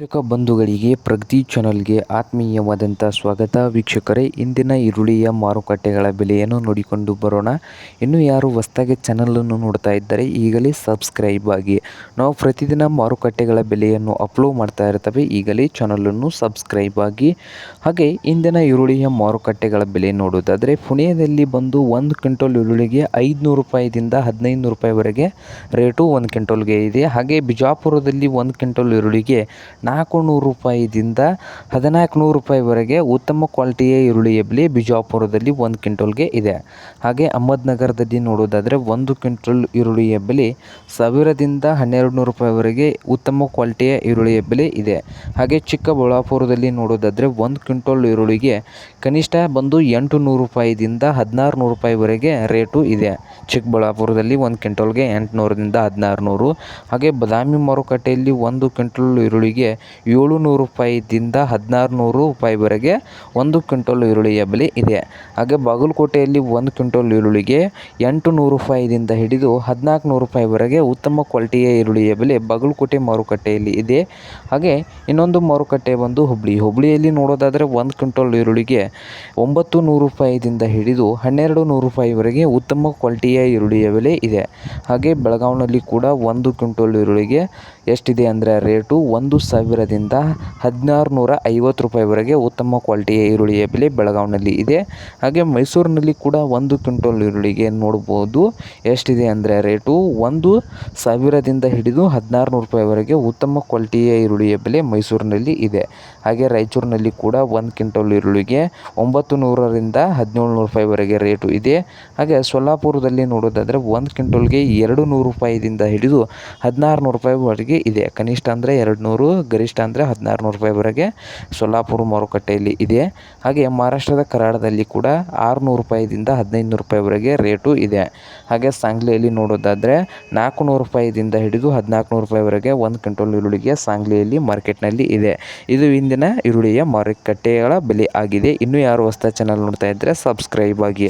ವೀಕ್ಷಕ ಬಂಧುಗಳಿಗೆ ಪ್ರಗತಿ ಚಾನಲ್ಗೆ ಆತ್ಮೀಯವಾದಂಥ ಸ್ವಾಗತ. ವೀಕ್ಷಕರೇ, ಇಂದಿನ ಈರುಳ್ಳಿಯ ಮಾರುಕಟ್ಟೆಗಳ ಬೆಲೆಯನ್ನು ನೋಡಿಕೊಂಡು ಬರೋಣ. ಇನ್ನು ಯಾರು ಹೊಸದಾಗಿ ಚಾನಲನ್ನು ನೋಡ್ತಾ ಇದ್ದರೆ ಈಗಲೇ ಸಬ್ಸ್ಕ್ರೈಬ್ ಆಗಿ. ನಾವು ಪ್ರತಿದಿನ ಮಾರುಕಟ್ಟೆಗಳ ಬೆಲೆಯನ್ನು ಅಪ್ಲೋಡ್ ಮಾಡ್ತಾ ಇರ್ತವೆ. ಈಗಲೇ ಚಾನಲನ್ನು ಸಬ್ಸ್ಕ್ರೈಬ್ ಆಗಿ. ಹಾಗೆ, ಇಂದಿನ ಈರುಳ್ಳಿಯ ಮಾರುಕಟ್ಟೆಗಳ ಬೆಲೆ ನೋಡೋದಾದರೆ, ಪುಣೆಯಲ್ಲಿ ಬಂದು ಒಂದು ಕ್ವಿಂಟಲ್ ಈರುಳ್ಳಿಗೆ ಐದುನೂರು ರೂಪಾಯಿದಿಂದ ಹದಿನೈದು ರೂಪಾಯಿವರೆಗೆ ರೇಟು ಒಂದು ಕ್ವಿಂಟೋಲ್ಗೆ ಇದೆ. ಹಾಗೆ, ಬಿಜಾಪುರದಲ್ಲಿ ಒಂದು ಕ್ವಿಂಟಲ್ ಈರುಳ್ಳಿಗೆ ನಾಲ್ಕು ನೂರು ರೂಪಾಯಿದಿಂದ ಹದಿನಾಲ್ಕು ನೂರು ರೂಪಾಯಿವರೆಗೆ ಉತ್ತಮ ಕ್ವಾಲಿಟಿಯ ಈರುಳ್ಳಿ ಎಬ್ಲಿ ಬಿಜಾಪುರದಲ್ಲಿ ಒಂದು ಕ್ವಿಂಟಲ್ಗೆ ಇದೆ. ಹಾಗೆ ಅಹಮದ್ನಗರದಲ್ಲಿ ನೋಡೋದಾದರೆ ಒಂದು ಕ್ವಿಂಟಲ್ ಈರುಳ್ಳಿ ಎಬ್ಬಲಿ ಸಾವಿರದಿಂದ ಹನ್ನೆರಡು ನೂರು ರೂಪಾಯಿವರೆಗೆ ಉತ್ತಮ ಕ್ವಾಲಿಟಿಯ ಈರುಳ್ಳಿ ಎಬ್ಬಲಿ ಇದೆ. ಹಾಗೆ ಚಿಕ್ಕಬಳ್ಳಾಪುರದಲ್ಲಿ ನೋಡೋದಾದರೆ ಒಂದು ಕ್ವಿಂಟಲ್ ಈರುಳ್ಳಿಗೆ ಕನಿಷ್ಠ ಬಂದು ಎಂಟು ನೂರು ರೂಪಾಯಿದಿಂದ ಹದಿನಾರು ನೂರು ರೂಪಾಯಿವರೆಗೆ ರೇಟು ಇದೆ. ಚಿಕ್ಕಬಳ್ಳಾಪುರದಲ್ಲಿ ಒಂದು ಕ್ವಿಂಟಲ್ಗೆ ಎಂಟುನೂರರಿಂದ ಹದಿನಾರು ನೂರು ಹಾಗೆ ಬದಾಮಿ ಮಾರುಕಟ್ಟೆಯಲ್ಲಿ ಒಂದು ಕ್ವಿಂಟಲ್ ಈರುಳ್ಳಿಗೆ ಏಳು ನೂರು ರೂಪಾಯಿದಿಂದ ಹದಿನಾರು ನೂರು ರೂಪಾಯಿವರೆಗೆ ಒಂದು ಕ್ವಿಂಟಲ್ ಈರುಳ್ಳಿಯ ಬೆಲೆ ಇದೆ. ಹಾಗೆ ಬಾಗಲಕೋಟೆಯಲ್ಲಿ ಒಂದು ಕ್ವಿಂಟಲ್ ಈರುಳ್ಳಿಗೆ ಎಂಟು ನೂರು ರೂಪಾಯಿದಿಂದ ಹಿಡಿದು ಹದಿನಾಲ್ಕು ನೂರು ರೂಪಾಯಿವರೆಗೆ ಉತ್ತಮ ಕ್ವಾಲಿಟಿಯ ಈರುಳ್ಳಿಯ ಬೆಲೆ ಬಾಗಲಕೋಟೆ ಮಾರುಕಟ್ಟೆಯಲ್ಲಿ ಇದೆ. ಹಾಗೆ ಇನ್ನೊಂದು ಮಾರುಕಟ್ಟೆ ಬಂದು ಹುಬ್ಬಳ್ಳಿ ಹುಬ್ಬಳ್ಳಿಯಲ್ಲಿ ನೋಡೋದಾದರೆ ಒಂದು ಕ್ವಿಂಟಲ್ ಈರುಳ್ಳಿಗೆ ಒಂಬತ್ತು ನೂರು ರೂಪಾಯಿದಿಂದ ಹಿಡಿದು ಹನ್ನೆರಡು ನೂರು ರೂಪಾಯಿವರೆಗೆ ಉತ್ತಮ ಕ್ವಾಲಿಟಿಯ ಈರುಳ್ಳಿಯ ಬೆಲೆ ಇದೆ. ಹಾಗೆ ಬೆಳಗಾವಿನಲ್ಲಿ ಕೂಡ ಒಂದು ಕ್ವಿಂಟಲ್ ಈರುಳ್ಳಿಗೆ ಎಷ್ಟಿದೆ ಅಂದರೆ ರೇಟು ಒಂದು ಸಾವಿರದಿಂದ ಹದಿನಾರು ನೂರ ಐವತ್ತು ರೂಪಾಯಿವರೆಗೆ ಉತ್ತಮ ಕ್ವಾಲಿಟಿಯ ಈರುಳ್ಳಿಯ ಬೆಲೆ ಬೆಳಗಾವಿನಲ್ಲಿ ಇದೆ. ಹಾಗೆ ಮೈಸೂರಿನಲ್ಲಿ ಕೂಡ ಒಂದು ಕ್ವಿಂಟಲ್ ಈರುಳ್ಳಿಗೆ ನೋಡ್ಬೋದು ಎಷ್ಟಿದೆ ಅಂದರೆ ರೇಟು ಒಂದು ಸಾವಿರದಿಂದ ಹಿಡಿದು ಹದಿನಾರು ನೂರು ರೂಪಾಯಿವರೆಗೆ ಉತ್ತಮ ಕ್ವಾಲಿಟಿಯ ಈರುಳ್ಳಿಯ ಬೆಲೆ ಮೈಸೂರಿನಲ್ಲಿ ಇದೆ. ಹಾಗೆ ರಾಯಚೂರಿನಲ್ಲಿ ಕೂಡ ಒಂದು ಕ್ವಿಂಟಲ್ ಈರುಳ್ಳಿಗೆ ಒಂಬತ್ತು ನೂರರಿಂದ ಹದಿನೇಳು ನೂರು ರೂಪಾಯಿವರೆಗೆ ರೇಟು ಇದೆ. ಹಾಗೆ ಸೊಲ್ಲಾಪುರದಲ್ಲಿ ನೋಡೋದಾದರೆ ಒಂದು ಕ್ವಿಂಟಲ್ಗೆ ಎರಡು ನೂರು ರೂಪಾಯಿದಿಂದ ಹಿಡಿದು ಹದಿನಾರು ನೂರು ರೂಪಾಯಿವರೆಗೆ ಇದೆ. ಕನಿಷ್ಠ ಅಂದರೆ ಎರಡು ನೂರು ಗರಿಷ್ಠ ಅಂದರೆ ಹದಿನಾರು ನೂರು ರೂಪಾಯಿವರೆಗೆ ಸೊಲ್ಲಾಪುರ ಮಾರುಕಟ್ಟೆಯಲ್ಲಿ ಇದೆ. ಹಾಗೆ ಮಹಾರಾಷ್ಟ್ರದ ಕರಾಡದಲ್ಲಿ ಕೂಡ ಆರುನೂರು ರೂಪಾಯಿದಿಂದ ಹದಿನೈದು ನೂರು ರೂಪಾಯಿವರೆಗೆ ರೇಟು ಇದೆ. ಹಾಗೆ ಸಾಂಗ್ಲಿಯಲ್ಲಿ ನೋಡೋದಾದರೆ ನಾಲ್ಕು ನೂರು ರೂಪಾಯಿದಿಂದ ಹಿಡಿದು ಹದಿನಾಲ್ಕು ನೂರು ರೂಪಾಯಿವರೆಗೆ ಒಂದು ಕ್ವಿಂಟಲ್ ಈರುಳ್ಳಿಗೆ ಸಾಂಗ್ಲಿಯಲ್ಲಿ ಮಾರ್ಕೆಟ್ನಲ್ಲಿ ಇದೆ. ಇದು ಇಂದಿನ ಈರುಳ್ಳಿಯ ಮಾರುಕಟ್ಟೆಗಳ ಬೆಲೆ ಆಗಿದೆ. ಇನ್ನೂ ಯಾರು ಹೊಸ ಚಾನಲ್ ನೋಡ್ತಾ ಇದ್ದರೆ ಸಬ್ಸ್ಕ್ರೈಬ್ ಆಗಿ.